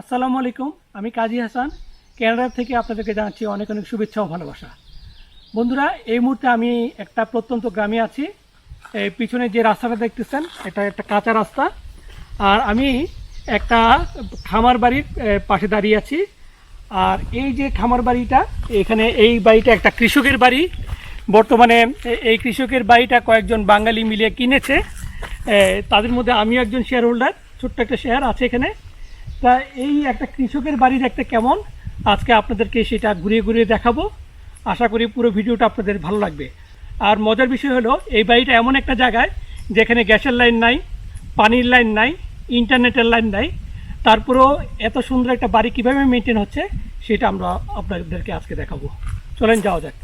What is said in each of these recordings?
আসসালামু আলাইকুম, আমি কাজী হাসান। ক্যানাডা থেকে আপনাদেরকে জানাচ্ছি অনেক অনেক শুভেচ্ছা ও ভালোবাসা। বন্ধুরা, এই মুহূর্তে আমি একটা প্রত্যন্ত গ্রামে আছি। এই পিছনে যে রাস্তাটা দেখতেছেন, এটা একটা কাঁচা রাস্তা। আর আমি একটা খামার বাড়ির পাশে দাঁড়িয়ে আছি। আর এই যে খামার বাড়িটা, এখানে এই বাড়িটা একটা কৃষকের বাড়ি। বর্তমানে এই কৃষকের বাড়িটা কয়েকজন বাঙালি মিলিয়ে কিনেছে। তাদের মধ্যে আমিও একজন শেয়ার হোল্ডার ছোট্ট একটা শেয়ার আছে এখানে। তা এই একটা কৃষকের বাড়ির একটা কেমন? আজকে আপনাদেরকে সেটা ঘুরিয়ে ঘুরিয়ে দেখাবো। আশা করি পুরো ভিডিওটা আপনাদের ভালো লাগবে। আর মজার বিষয় হলো, এই বাড়িটা এমন একটা জায়গায় যেখানে গ্যাসের লাইন নাই, পানির লাইন নাই, ইন্টারনেটের লাইন নাই। তারপরেও এত সুন্দর একটা বাড়ি কীভাবে মেনটেন হচ্ছে, সেটা আমরা আপনাদেরকে আজকে দেখাবো। চলেন যাওয়া যাক।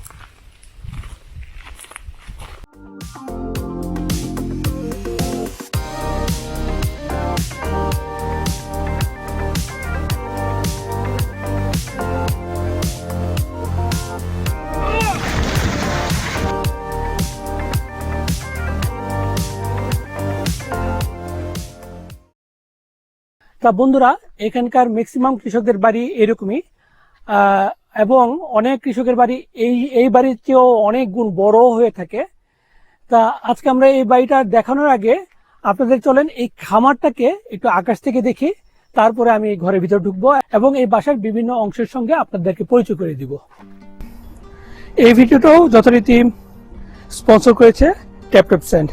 তা বন্ধুরা, এখানকার ম্যাক্সিমাম কৃষকদের বাড়ি এরকমই। এবং অনেক কৃষকের বাড়ি এই এই বাড়ির চেয়েও অনেক গুণ বড় হয়ে থাকে। তা আজকে আমরা এই বাড়িটা দেখানোর আগে আপনাদের চলেন এই খামারটাকে একটু আকাশ থেকে দেখি, তারপরে আমি এই ঘরের ভিতরে ঢুকবো এবং এই বাসার বিভিন্ন অংশের সঙ্গে আপনাদেরকে পরিচয় করে দিব। এই ভিডিওটাও যথারীতি স্পন্সর করেছে ট্যাপ ট্যাপ স্যান্ড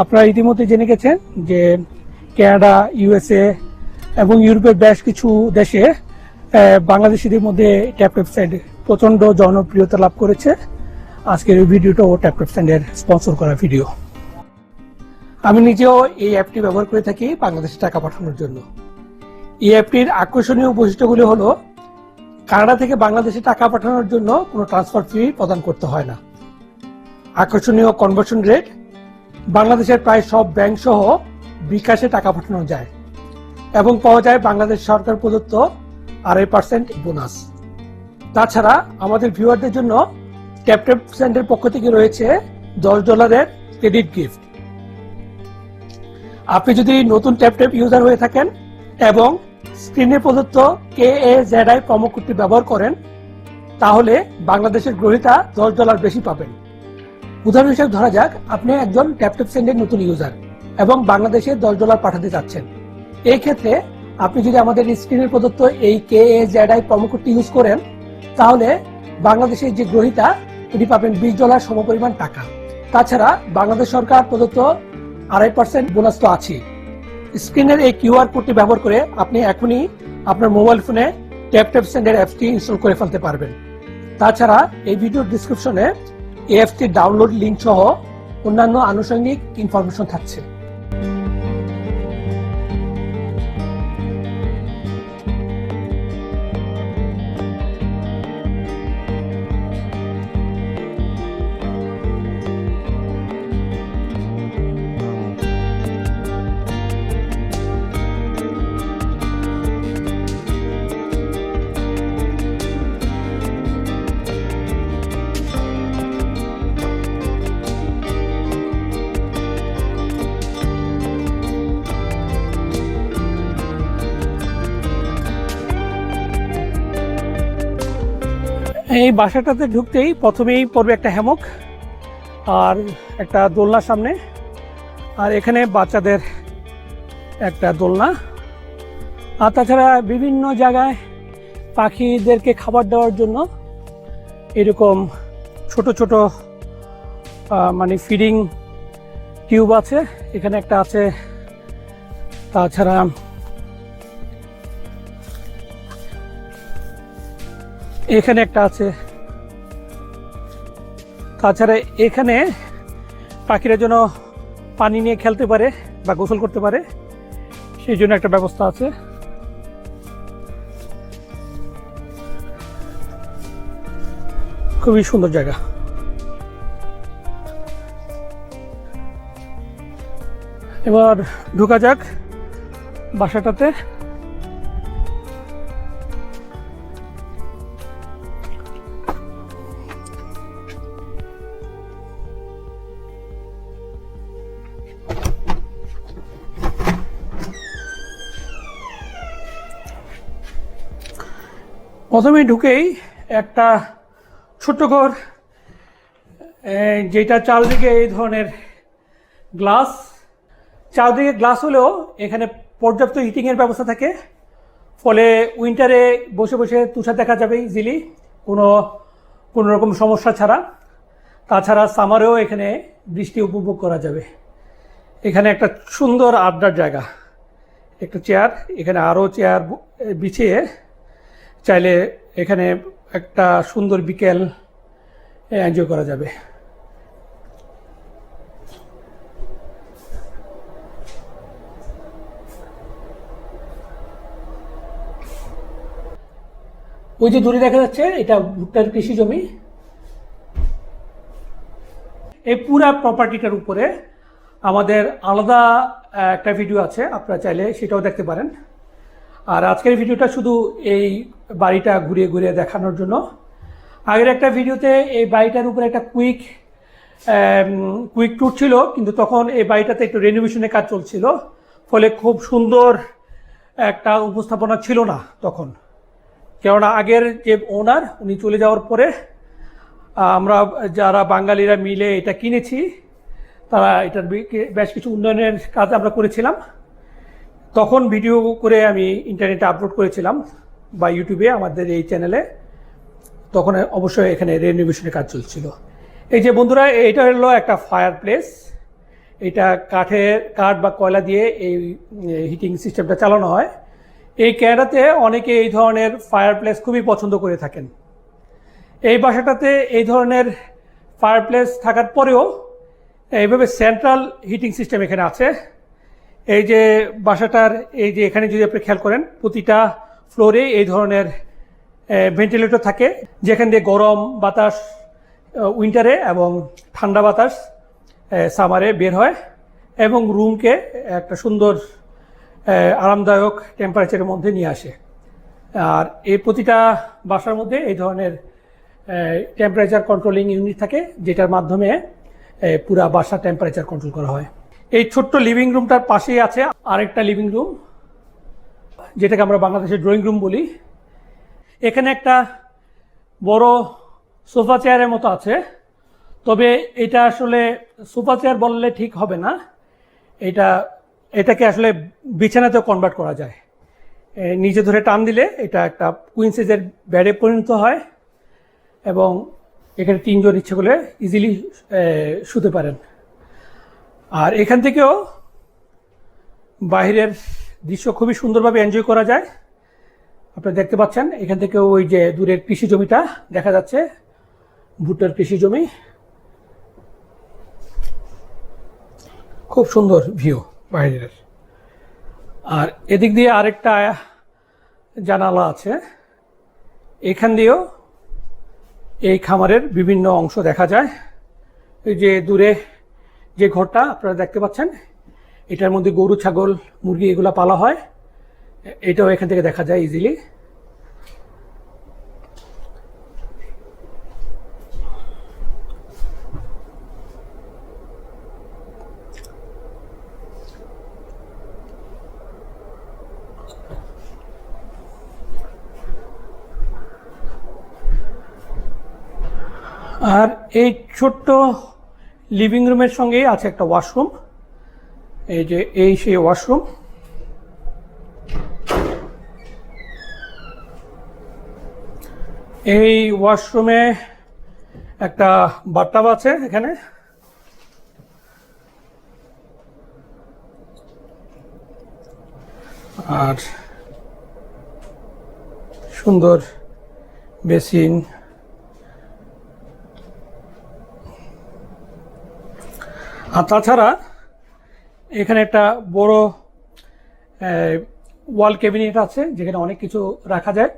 আপনারা ইতিমধ্যে জেনে গেছেন যে কানাডা ইউএসএ এবং ইউরোপের বেশ কিছু দেশে বাংলাদেশিদের মধ্যে ট্যাপ স্যান্ড প্রচণ্ড জনপ্রিয়তা লাভ করেছে। আজকের এই ভিডিওটাও ট্যাপ স্যান্ডের স্পন্সর করা ভিডিও আমি নিজেও এই অ্যাপটি ব্যবহার করে থাকি বাংলাদেশে টাকা পাঠানোর জন্য। এই অ্যাপটির আকর্ষণীয় বৈশিষ্ট্যগুলি হলো, কানাডা থেকে বাংলাদেশে টাকা পাঠানোর জন্য কোনো ট্রান্সফার ফি প্রদান করতে হয় না। আকর্ষণীয় কনভার্সন রেট বাংলাদেশের প্রায় সব ব্যাংক সহ বিকাশে টাকা পাঠানো যায়। এবং পাওয়া যায় বাংলাদেশ সরকার প্রদত্ত আড়াই পার্সেন্ট বোনাস। তাছাড়া আমাদের ভিউয়ারদের জন্য ট্যাপট্যাপ সেন্টের পক্ষ থেকে রয়েছে দশ ডলারের ক্রেডিট গিফট। আপনি যদি নতুন ট্যাপট্যাপ ইউজার হয়ে থাকেন এবং স্ক্রিনে প্রদত্ত K A Z I promo কোডটি ব্যবহার করেন, তাহলে বাংলাদেশের গ্রহীতা দশ ডলার বেশি পাবেন। উদাহরণ হিসেবে ধরা যাক, আপনি একজন ট্যাপটপ সেন্টের নতুন ইউজার এবং বাংলাদেশে দশ ডলার পাঠাতে চাচ্ছেন। এই ক্ষেত্রে আপনি যদি আমাদের স্ক্রিনের প্রদত্ত এই কে এ জেড আই প্রমোকোডটি ইউজ করেন, তাহলে বাংলাদেশের যে গ্রহীতা তিনি পাবেন বিশ ডলার সমপরিমাণ টাকা। তাছাড়া বাংলাদেশ সরকার প্রদত্ত আড়াই পার্সেন্ট বোনাস তো আছে স্ক্রিনের এই কিউআর কোডটি ব্যবহার করে আপনি এখনই আপনার মোবাইল ফোনে ট্যাপ ট্যাপ সেন্ডের অ্যাপটি ইনস্টল করে ফেলতে পারবেন। তাছাড়া এই ভিডিওর ডিসক্রিপশনে এএফটি ডাউনলোড লিঙ্ক সহ অন্যান্য আনুষঙ্গিক ইনফরমেশন থাকছে। এই বাসাটাতে ঢুকতেই প্রথমেই পড়বে একটা হ্যামক আর একটা দোলনার সামনে। আর এখানে বাচ্চাদের একটা দোলনা। আর তাছাড়া বিভিন্ন জায়গায় পাখিদেরকে খাবার দেওয়ার জন্য এরকম ছোট ছোট মানে ফিডিং টিউব আছে। এখানে একটা আছে। তাছাড়া এখানে একটা আছে। তাছাড়া এখানে পাখিরা যেন পানি নিয়ে খেলতে পারে বা গোসল করতে পারে, সেই জন্য একটা ব্যবস্থা আছে। খুবই সুন্দর জায়গা। এবার ঢোকা যাক বাসাটাতে। প্রথমে ঢুকেই একটা ছোট্ট ঘর যেটা চারদিকে এই ধরনের গ্লাস। চারদিকে গ্লাস হলেও এখানে পর্যাপ্ত হিটিংয়ের ব্যবস্থা থাকে। ফলে উইন্টারে বসে বসে তুষার দেখা যাবে ইজিলি কোনো কোনো রকম সমস্যা ছাড়া। তাছাড়া সামারেও এখানে বৃষ্টি উপভোগ করা যাবে। এখানে একটা সুন্দর আড্ডার জায়গা, একটা চেয়ার এখানে আরও চেয়ার বিছিয়ে চাইলে এখানে একটা সুন্দর বিকেল এনজয় করা যাবে। ওই যে দূরে দেখা যাচ্ছে, এটা ভুট্টার কৃষি জমি। এই পুরা প্রপার্টিটার উপরে আমাদের আলাদা একটা ভিডিও আছে, আপনারা চাইলে সেটাও দেখতে পারেন। আর আজকের ভিডিওটা শুধু এই বাড়িটা ঘুরিয়ে ঘুরিয়ে দেখানোর জন্য। আগের একটা ভিডিওতে এই বাড়িটার উপরে একটা কুইক কুইক ট্যুর ছিল, কিন্তু তখন এই বাড়িটাতে একটু রেনোভেশনের কাজ চলছিল, ফলে খুব সুন্দর একটা উপস্থাপনা ছিল না তখন। কেননা আগের যে ওনার উনি চলে যাওয়ার পরে, আমরা যারা বাঙালিরা মিলে এটা কিনেছি, তারা এটার বেশ কিছু উন্নয়নের কাজ আমরা করেছিলাম। তখন ভিডিও করে আমি ইন্টারনেটে আপলোড করেছিলাম বা ইউটিউবে আমাদের এই চ্যানেলে। তখন অবশ্যই এখানে রেনোভেশনের কাজ চলছিল। এই যে বন্ধুরা এটা হলো একটা ফায়ার প্লেস এটা কাঠের, কাঠ বা কয়লা দিয়ে এই হিটিং সিস্টেমটা চালানো হয়। এই ক্যানাডাতে অনেকে এই ধরনের ফায়ার প্লেস খুবই পছন্দ করে থাকেন। এই বাসাটাতে এই ধরনের ফায়ার প্লেস থাকার পরেও এইভাবে সেন্ট্রাল হিটিং সিস্টেম এখানে আছে। এই যে বাসাটার, এই যে এখানে যদি আপনি খেয়াল করেন, প্রতিটা ফ্লোরে এই ধরনের ভেন্টিলেটর থাকে, যেখান দিয়ে গরম বাতাস উইন্টারে এবং ঠান্ডা বাতাস সামারে বের হয় এবং রুমকে একটা সুন্দর আরামদায়ক টেম্পারেচারের মধ্যে নিয়ে আসে। আর এই প্রতিটা বাসার মধ্যে এই ধরনের টেম্পারেচার কন্ট্রোলিং ইউনিট থাকে, যেটার মাধ্যমে পুরা বাসার টেম্পারেচার কন্ট্রোল করা হয়। এই ছোট্ট লিভিং রুমটার পাশেই আছে আরেকটা লিভিং রুম যেটাকে আমরা বাংলাদেশের ড্রয়িং রুম বলি। এখানে একটা বড় সোফা চেয়ারের মতো আছে, তবে এটা আসলে সোফা চেয়ার বললে ঠিক হবে না। এটা, এটাকে আসলে বিছানাতেও কনভার্ট করা যায়। নিচে ধরে টান দিলে এটা একটা কুইন সাইজের ব্যাডে পরিণত হয় এবং এখানে তিনজন ইচ্ছে করলে ইজিলি শুতে পারেন। আর এখান থেকেও বাইরের দৃশ্য খুবই সুন্দরভাবে এনজয় করা যায়। আপনারা দেখতে পাচ্ছেন, এখান থেকে ওই যে দূরের কৃষি জমিটা দেখা যাচ্ছে, ভুট্টার কৃষি জমি। খুব সুন্দর ভিউ বাইরের। আর এদিক দিয়ে আরেকটা জানালা আছে। এখান দিয়েও এই খামারের বিভিন্ন অংশ দেখা যায়। এই যে দূরে যে ঘরটা আপনারা দেখতে পাচ্ছেন, এটার মধ্যে গরু, ছাগল, মুরগি, এগুলো পালা হয়। এটাও এখান থেকে দেখা যায় ইজিলি আর এই ছোট্ট লিভিং রুমের সঙ্গেই আছে একটা ওয়াশরুম এই যে, এই সেই ওয়াশরুম এই ওয়াশরুমে একটা বাথটাব আছে এখানে। আর সুন্দর বেসিন আর তাছাড়া এখানে একটা বড় ওয়াল ক্যাবিনেট আছে, যেখানে অনেক কিছু রাখা যায়।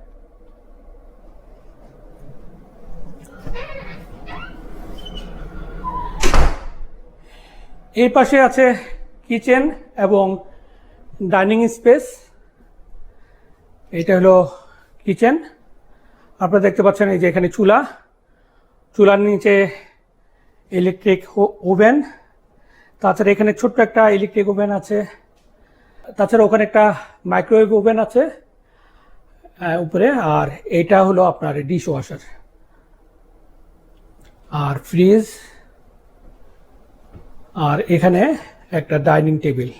এই পাশে আছে কিচেন এবং ডাইনিং স্পেস এটা হলো কিচেন আপনারা দেখতে পাচ্ছেন এই যে এখানে চুলা। চুলার নিচে ইলেকট্রিক ওভেন তাছাড়া এখানে ছোট্ট একটা ইলেকট্রিক ওভেন আছে। তাছাড়া ওখানে একটা মাইক্রোওয়েভ ওভেন আছে উপরে। আর এটা হলো আপনার ডিশ ওয়াশার আর ফ্রিজ আর এখানে একটা ডাইনিং টেবিল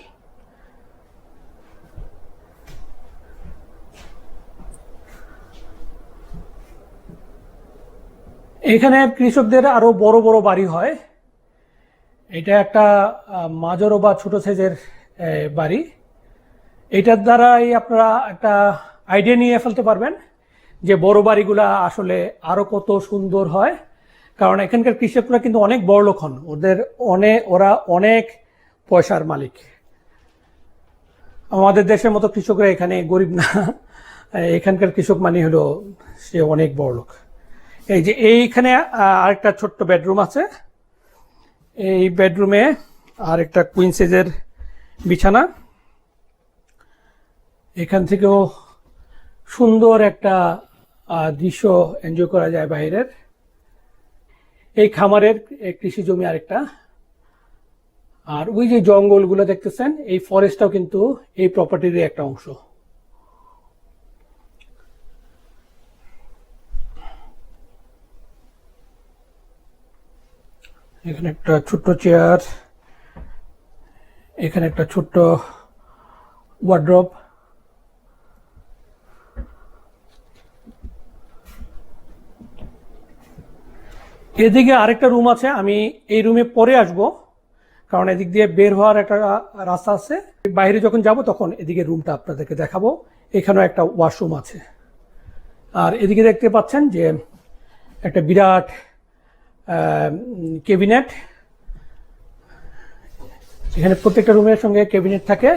এখানে কৃষকদের আরও বড় বড় বাড়ি হয়। এটা একটা মাঝারো বা ছোট সাইজের বাড়ি। এটার দ্বারাই আপনারা একটা আইডিয়া নিয়ে ফেলতে পারবেন যে বড় বাড়িগুলা আসলে আরও কত সুন্দর হয়। কারণ এখানকার কৃষকরা কিন্তু অনেক বড় লোক হন। ওদের অনেক ওরা অনেক পয়সার মালিক। আমাদের দেশের মতো কৃষকরা এখানে গরিব না। এখানকার কৃষক মানে হলো সে অনেক বড় লোক। এই যে এইখানে আরেকটা ছোট্ট বেডরুম আছে। এই বেডরুমে আরেকটা কুইন সাইজের বিছানা। এখান থেকেও সুন্দর একটা দৃশ্য এনজয় করা যায় বাইরের। এই খামারের কৃষি জমি আরেকটা। আর ওই যে জঙ্গলগুলো দেখতেছেন, এই ফরেস্টটাও কিন্তু এই প্রপার্টির একটা অংশ। এখানে একটা ছোট্ট চেয়ার এখানে একটা ছোট্ট ওয়ার্ড্রপ এদিকে আরেকটা রুম আছে, আমি এই রুমে পরে আসব, কারণ এদিক দিয়ে বের হওয়ার একটা রাস্তা আছে। বাইরে যখন যাব তখন এদিকে রুমটা আপনাদেরকে দেখাবো, এখানেও একটা ওয়াশরুম আছে। আর এদিকে দেখতে পাচ্ছেন যে একটা বিরাট ক্যাবিনেট এখানে প্রত্যেকটা রুমের সঙ্গে ক্যাবিনেট থাকে।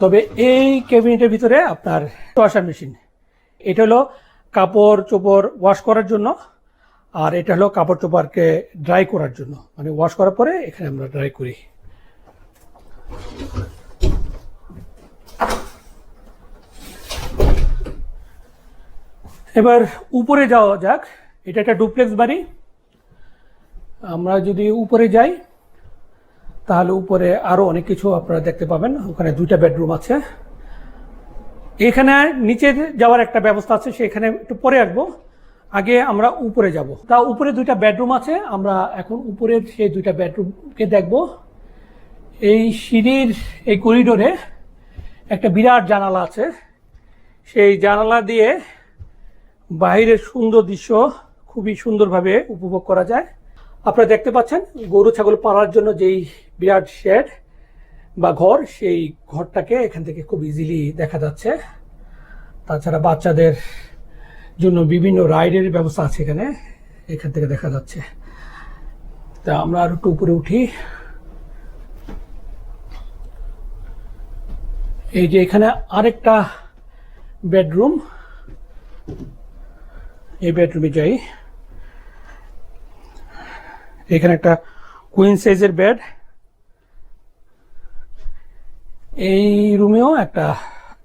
তবে এই ক্যাবিনেটের ভিতরে আপনার ওয়াশার মেশিন এটা হলো কাপড় চোপড় ওয়াশ করার জন্য, আর এটা হলো কাপড় চোপড়কে ড্রাই করার জন্য। মানে ওয়াশ করার পরে এখানে আমরা ড্রাই করি। এবার উপরে যাওয়া যাক। এটা একটা ডুপ্লেক্স বাড়ি। আমরা যদি উপরে যাই, তাহলে উপরে আরও অনেক কিছু আপনারা দেখতে পাবেন। ওখানে দুইটা বেডরুম আছে। এখানে নিচে যাওয়ার একটা ব্যবস্থা আছে, সেখানে একটু পরে আসব। আগে আমরা উপরে যাব। তা উপরে দুইটা বেডরুম আছে, আমরা এখন উপরের সেই দুইটা বেডরুমকে দেখব। এই সিঁড়ির এই করিডোরে একটা বিরাট জানালা আছে। সেই জানালা দিয়ে বাইরের সুন্দর দৃশ্য খুবই সুন্দরভাবে উপভোগ করা যায়। আপনারা দেখতে পাচ্ছেন, গরু, ছাগল পালার জন্য যেই বিরাট শেড বা ঘর, সেই ঘরটাকে এখান থেকে খুব ইজিলি দেখা যাচ্ছে। তাছাড়া বাচ্চাদের জন্য বিভিন্ন রাইডের ব্যবস্থা আছে এখানে, এখান থেকে দেখা যাচ্ছে। তা আমরা আর একটু উপরে উঠি। এই যে এখানে আরেকটা বেডরুম এই বেডরুমে যাই। এখানে একটা কুইন সাইজের বেড এই রুমেও একটা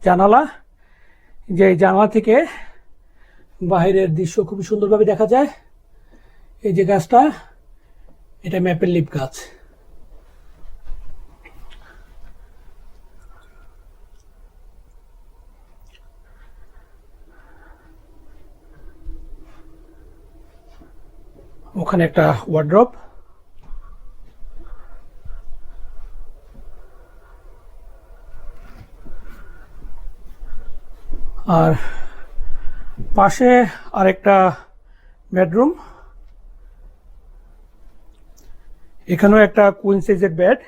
জানালা। যে জানালা থেকে বাহিরের দৃশ্য খুবই সুন্দরভাবে দেখা যায়। এই যে গাছটা, এটা ম্যাপেল লিপ গাছ। ওখানে একটা ওয়ার্ড্রপ আর পাশে আরেকটা বেডরুম এখানেও একটা কুইন সাইজের বেড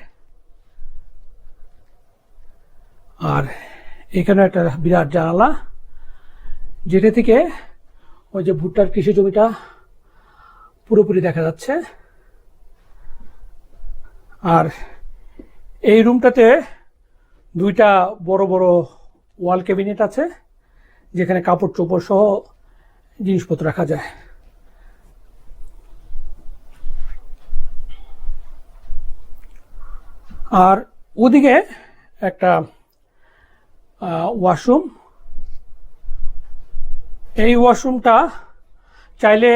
আর এখানেও একটা বিরাট জানালা। যেটা থেকে ওই যে ভুট্টার কৃষি জমিটা পুরোপুরি দেখা যাচ্ছে। আর এই রুমটাতে দুইটা বড় বড় ওয়াল ক্যাবিনেট আছে, যেখানে কাপড় চোপড় সহ জিনিসপত্র রাখা যায়। আর ওদিকে একটা ওয়াশরুম। এই ওয়াশরুমটা চাইলে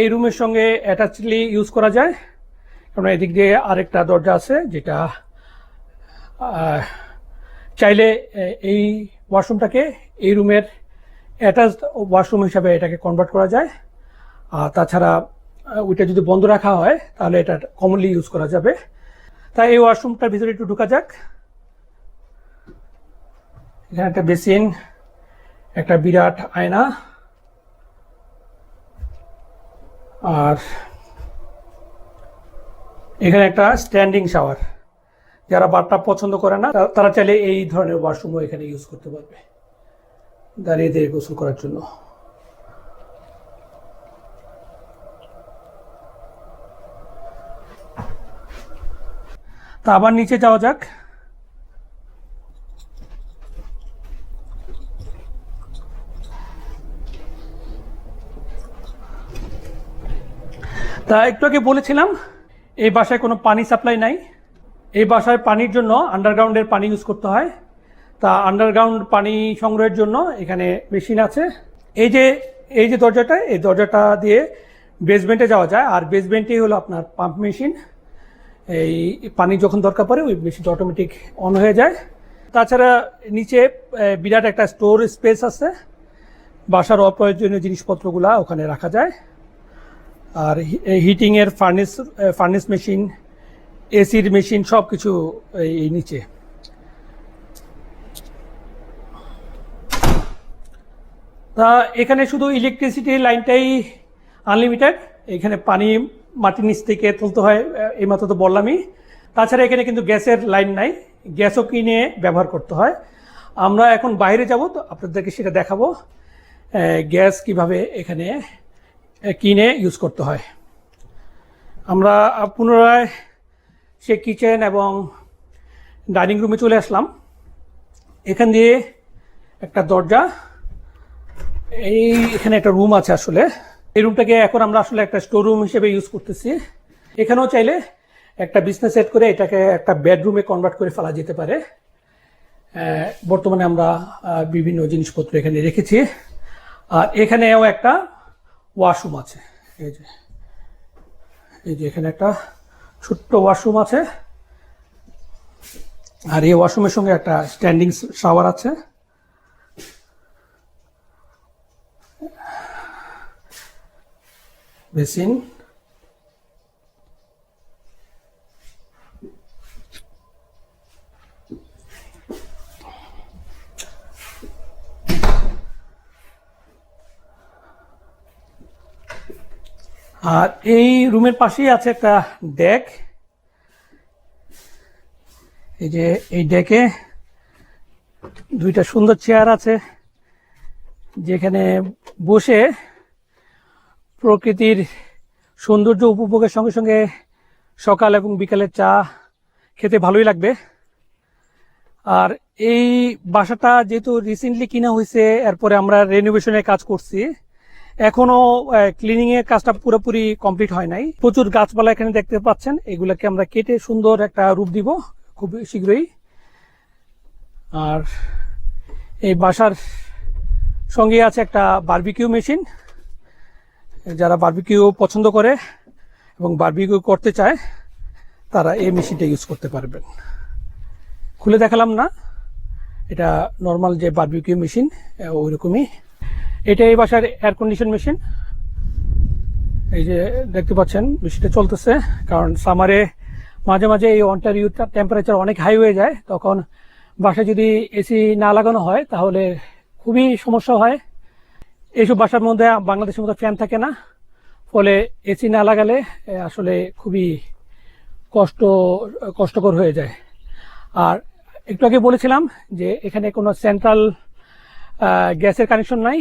এই রুমের সঙ্গে অ্যাটাচলি ইউজ করা যায়। কারণ এদিক দিয়ে আরেকটা দরজা আছে, যেটা চাইলে এই ওয়াশরুমটাকে এই রুমের অ্যাটাচ ওয়াশরুম হিসাবে এটাকে কনভার্ট করা যায়। আর তাছাড়া ওইটা যদি বন্ধ রাখা হয়, তাহলে এটা কমনলি ইউজ করা যাবে। তাই এই ওয়াশরুমটার ভিতরে একটু ঢুকা যাক। এখানে একটা বেসিন, একটা বিরাট আয়না। আর এখানে একটা স্ট্যান্ডিং শাওয়ার যারা বাথটাব পছন্দ করে না তারা চাইলে এই ধরনের ওয়াশরুমও এখানে ইউজ করতে পারবে। দাঁড়িয়ে দিয়ে গোসল করার জন্য। তা আবার নিচে যাওয়া যাক। তা একটু আগে বলেছিলাম, এই বাসায় কোনো পানি সাপ্লাই নাই। এই বাসায় পানির জন্য আন্ডারগ্রাউন্ডের পানি ইউজ করতে হয়। তা আন্ডারগ্রাউন্ড পানি সংগ্রহের জন্য এখানে মেশিন আছে। এই যে এই যে দরজাটা, এই দরজাটা দিয়ে বেসমেন্টে যাওয়া যায়। আর বেসমেন্টেই হলো আপনার পাম্প মেশিন। এই পানি যখন দরকার পড়ে, ওই মেশিনটা অটোমেটিক অন হয়ে যায়। তাছাড়া নিচে বিরাট একটা স্টোর স্পেস আছে। বাসার অপ্রয়োজনীয় জিনিসপত্রগুলা ওখানে রাখা যায়। আর হিটিং এর ফার্নেস ফার্নেস মেশিন এসির মেশিন সব কিছু এই- নিচে। তা এখানে শুধু ইলেকট্রিসিটি লাইনটাই আনলিমিটেড এখানে পানি, মাটির নিচ থেকে তুলতে হয় এইমাত্র তো বললামই। তাছাড়া এখানে কিন্তু গ্যাসের লাইন নাই, গ্যাসও কিনে ব্যবহার করতে হয়। আমরা এখন বাইরে যাব, তো আপনাদেরকে সেটা দেখাবো। গ্যাস কীভাবে এখানে কিনে ইউজ করতে হয়। আমরা পুনরায় সে কিচেন এবং ডাইনিং রুমে চলে আসলাম। এখান দিয়ে একটা দরজা। এই এখানে একটা রুম আছে আসলে। এই রুমটাকে এখন আমরা আসলে একটা স্টোর রুম হিসেবে ইউজ করতেছি। এখানেও চাইলে একটা বিজনেস সেট করে এটাকে একটা বেডরুমে কনভার্ট করে ফেলা যেতে পারে। বর্তমানে আমরা বিভিন্ন জিনিসপত্র এখানে রেখেছি। আর এখানেও একটা ওয়াশরুম আছে। এই যে এই যে এখানে একটা ছোট্ট ওয়াশরুম আছে। আর এই ওয়াশরুমের সঙ্গে একটা স্ট্যান্ডিং শাওয়ার আছে। বেসিন। আর এই রুমের পাশেই আছে একটা ডেক। এই যে এই ডেকে দুইটা সুন্দর চেয়ার আছে, যেখানে বসে প্রকৃতির সৌন্দর্য উপভোগের সঙ্গে সঙ্গে সকাল এবং বিকালের চা খেতে ভালোই লাগবে। আর এই বাসাটা যেহেতু রিসেন্টলি কিনা হয়েছে, এরপরে আমরা রেনোভেশনের কাজ করছি। এখনও ক্লিনিং এর কাজটা পুরোপুরি কমপ্লিট হয় নাই। প্রচুর গাছপালা এখানে দেখতে পাচ্ছেন। এগুলাকে আমরা কেটে সুন্দর একটা রূপ দিব, খুব শীঘ্রই। আর এই বাসার সঙ্গে আছে একটা বার্বিকিউ মেশিন যারা বার্বিকিউ পছন্দ করে এবং বার্বিকিউ করতে চায়, তারা এই মেশিনটা ইউজ করতে পারবেন। খুলে দেখালাম না। এটা নর্মাল যে বারবিকিউ মেশিন ওই রকমই এটা এই বাসার এয়ার কন্ডিশন মেশিন এই যে দেখতে পাচ্ছেন মেশিনটা চলতেছে, কারণ সামারে মাঝে মাঝে এই অন্টারিউ টেম্পারেচার অনেক হাই হয়ে যায়, তখন বাসায় যদি এসি না লাগানো হয়, তাহলে খুবই সমস্যা হয়। এইসব বাসার মধ্যে বাংলাদেশের মতো ফ্যান থাকে না, ফলে এসি না লাগালে আসলে খুবই কষ্ট, কষ্টকর হয়ে যায়। আর একটু আগে বলেছিলাম যে এখানে কোনো সেন্ট্রাল গ্যাসের কানেকশন নাই।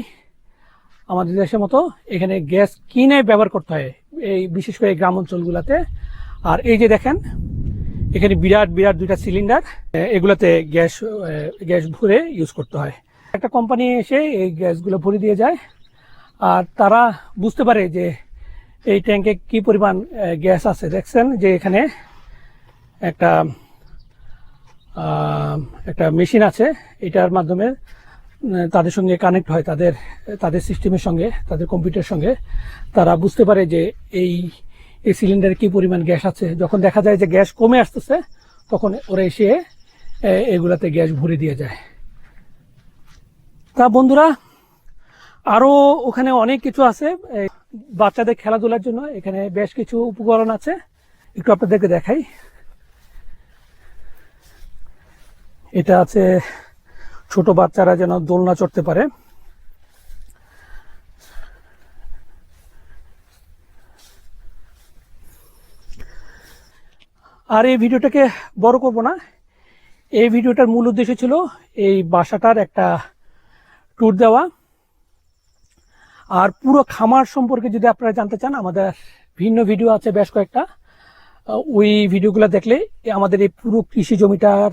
আমাদের দেশের মতো এখানে গ্যাস কিনে ব্যবহার করতে হয় এই বিশেষ করে গ্রাম অঞ্চলগুলোতে। আর এই যে দেখেন, এখানে বিরাট বিরাট দুইটা সিলিন্ডার এগুলোতে গ্যাস গ্যাস ভরে ইউজ করতে হয়। একটা কোম্পানি এসে এই গ্যাসগুলো ভরে দিয়ে যায়, আর তারা বুঝতে পারে যে এই ট্যাঙ্কে কি পরিমাণ গ্যাস আছে। দেখছেন যে এখানে একটা একটা মেশিন আছে, এটার মাধ্যমে তাদের সঙ্গে কানেক্ট হয়, তাদের তাদের সিস্টেমের সঙ্গে, তাদের কম্পিউটারের সঙ্গে। তারা বুঝতে পারে যে এই এই সিলিন্ডারে কী পরিমাণ গ্যাস আছে। যখন দেখা যায় যে গ্যাস কমে আসতেছে, তখন ওরা এসে এগুলাতে গ্যাস ভরে দিয়ে যায়। তা বন্ধুরা আরও ওখানে অনেক কিছু আছে বাচ্চাদের খেলাধুলার জন্য। এখানে বেশ কিছু উপকরণ আছে। একটু আপনাদেরকে দেখাই। এটা আছে ছোট বাচ্চারা যেন দোলনা চড়তে পারে। আর এই ভিডিওটাকে বড় করব না। এই ভিডিওটার মূল উদ্দেশ্য ছিল এই বাসাটার একটা ট্যুর দেওয়া। আর পুরো খামার সম্পর্কে যদি আপনারা জানতে চান, আমাদের ভিন্ন ভিডিও আছে বেশ কয়েকটা। ওই ভিডিওগুলো দেখলে আমাদের এই পুরো কৃষি জমিটার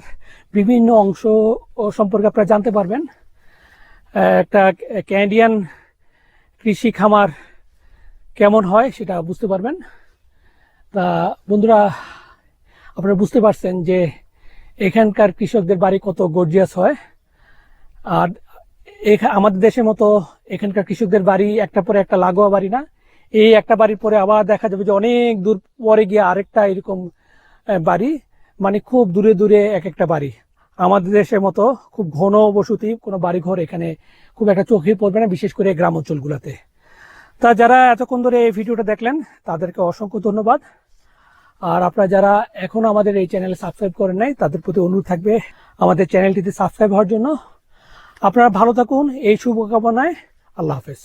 বিভিন্ন অংশ সম্পর্কে আপনারা জানতে পারবেন। একটা ক্যানাডিয়ান কৃষি খামার কেমন হয় সেটা বুঝতে পারবেন। তা বন্ধুরা, আপনারা বুঝতে পারছেন যে এখানকার কৃষকদের বাড়ি কত গর্জিয়াস হয়। আর আমাদের দেশের মতো এখানকার কৃষকদের বাড়ি একটা পরে একটা লাগোয়া বাড়ি না। এই একটা বাড়ির পরে আবার দেখা যাবে যে অনেক দূর পরে গিয়ে আরেকটা এরকম বাড়ি। মানে খুব দূরে দূরে এক একটা বাড়ি। আমাদের দেশের মতো খুব ঘন বসতি, কোনো বাড়ি ঘর এখানে খুব একটা চোখে পড়বে না, বিশেষ করে গ্রাম অঞ্চলগুলোতে। তা যারা এতক্ষণ ধরে এই ভিডিওটা দেখলেন, তাদেরকে অসংখ্য ধন্যবাদ। আর আপনারা যারা এখনও আমাদের এই চ্যানেলে সাবস্ক্রাইব করেন নাই, তাদের প্রতি অনুরোধ থাকবে আমাদের চ্যানেলটিতে সাবস্ক্রাইব হওয়ার জন্য। আপনারা ভালো থাকুন, এই শুভকামনায় আল্লাহ হাফেজ।